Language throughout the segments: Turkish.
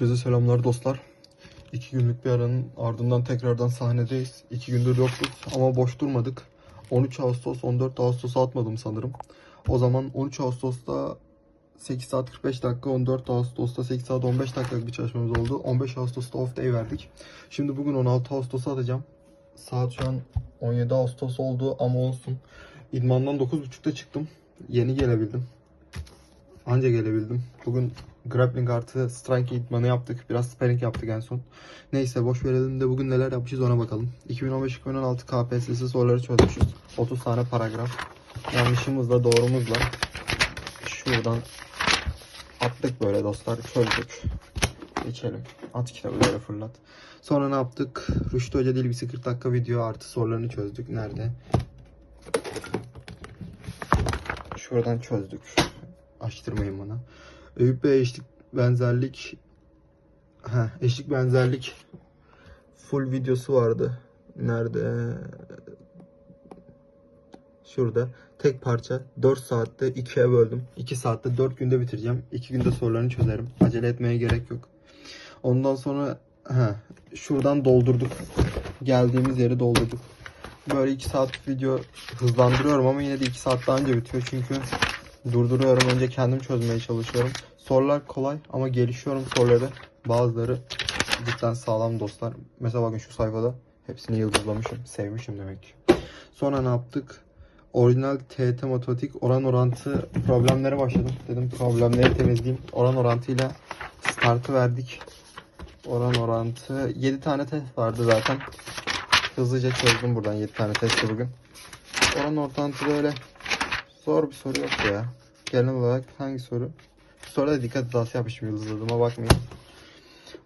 Herkese selamlar dostlar. İki günlük bir aranın ardından tekrardan sahnedeyiz. İki gündür yoktuk ama boş durmadık. 13 Ağustos 14 Ağustos'a atmadım sanırım. O zaman 13 Ağustos'ta 8 saat 45 dakika, 14 Ağustos'ta 8 saat 15 dakikalık bir çalışmamız oldu. 15 Ağustos'ta off day verdik. Şimdi bugün 16 Ağustos'a atacağım. Saat şu an 17 Ağustos oldu ama olsun. İdmandan 9.30'da çıktım. Yeni gelebildim. Anca gelebildim. Bugün grappling artı strike idmanı yaptık. Biraz sparring yaptık en son. Neyse boş verelim de bugün neler yapmışız ona bakalım. 2015-2016 KPSS soruları çözmüşüz. 30 tane paragraf. Yanlışımızla doğrumuzla şuradan attık böyle dostlar çözdük. Geçelim. At kitabı böyle fırlat. Sonra ne yaptık? Rüştü Hoca Dil Bilgisi 40 dakika video artı sorularını çözdük. Nerede? Şuradan çözdük. Açtırmayın bana. Eyüp Bey eşlik benzerlik ha eşlik benzerlik full videosu vardı. Nerede? Şurada. Tek parça 4 saatte 2'ye böldüm. 2 saatte 4 günde bitireceğim. 2 günde sorularını çözerim. Acele etmeye gerek yok. Ondan sonra ha şuradan doldurduk. Geldiğimiz yeri doldurduk. Böyle 2 saat video hızlandırıyorum ama yine de 2 saat daha önce bitiyor çünkü durduruyorum. Önce kendim çözmeye çalışıyorum. Sorular kolay ama gelişiyorum soruları. Bazıları cidden sağlam dostlar. Mesela bakın şu sayfada hepsini yıldızlamışım. Sevmişim demek ki. Sonra ne yaptık? Orijinal TET matematik oran orantı problemlere başladım. Dedim problemleri temizleyeyim. Oran orantıyla startı verdik. Oran orantı 7 tane test vardı zaten. Hızlıca çözdüm buradan 7 tane testi bugün. Oran orantı öyle zor bir soru yok ya. Genel olarak hangi soru? Bu soruda dikkat hatası yapmışım yıldızladığıma bakmayın.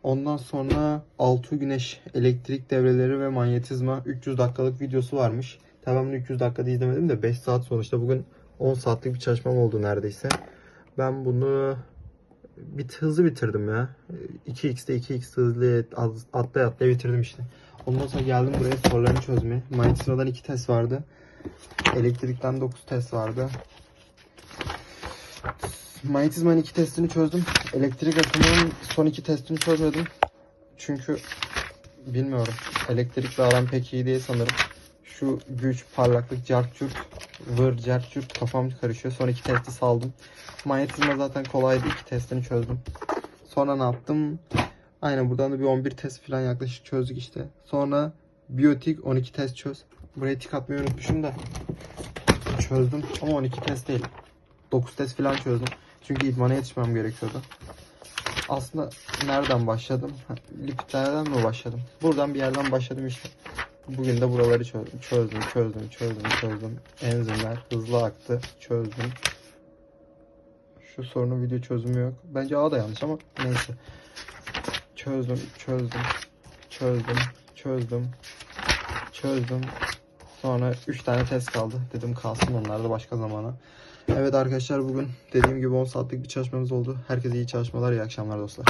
Ondan sonra Altuğ Güneş elektrik devreleri ve manyetizma 300 dakikalık videosu varmış. Tamamını 300 dakikada izlemedim de 5 saat sonuçta bugün 10 saatlik bir çalışmam oldu neredeyse. Ben bunu bit hızlı bitirdim ya. 2x'te 2x hızlı atlaya atlaya bitirdim işte. Ondan sonra geldim buraya sorularını çözmeye. Manyetizmadan 2 test vardı. Elektrikten 9 test vardı. Manyetizmanın iki testini çözdüm. Elektrik akımının son iki testini çözmedim. Çünkü bilmiyorum. Elektrikle aram pek iyi değil sanırım. Şu güç, parlaklık, cartçurt, vır, cartçurt kafam karışıyor. Son iki testi saldım. Manyetizma zaten kolaydı. iki testini çözdüm. Sonra ne yaptım? Aynen buradan da bir 11 test falan yaklaşık çözdük işte. Sonra biyotik 12 test çöz. Buraya tik atmayı unutmuşum da. Çözdüm ama 12 test değil. 9 test falan çözdüm. Çünkü idmana yetişmem gerekiyordu. Aslında nereden başladım? Ha, Lipidlerden mi başladım? Buradan bir yerden başladım işte. Bugün de buraları çözdüm. Çözdüm, çözdüm, çözdüm, çözdüm. Enzimler hızlı aktı. Çözdüm. Şu sorunun video çözümü yok. Bence A da yanlış ama neyse. Çözdüm, çözdüm, çözdüm, çözdüm, çözdüm. Sonra 3 tane test kaldı. Dedim kalsın onlar da başka zamana. Evet arkadaşlar bugün dediğim gibi 10 saatlik bir çalışmamız oldu. Herkese iyi çalışmalar, iyi akşamlar dostlar.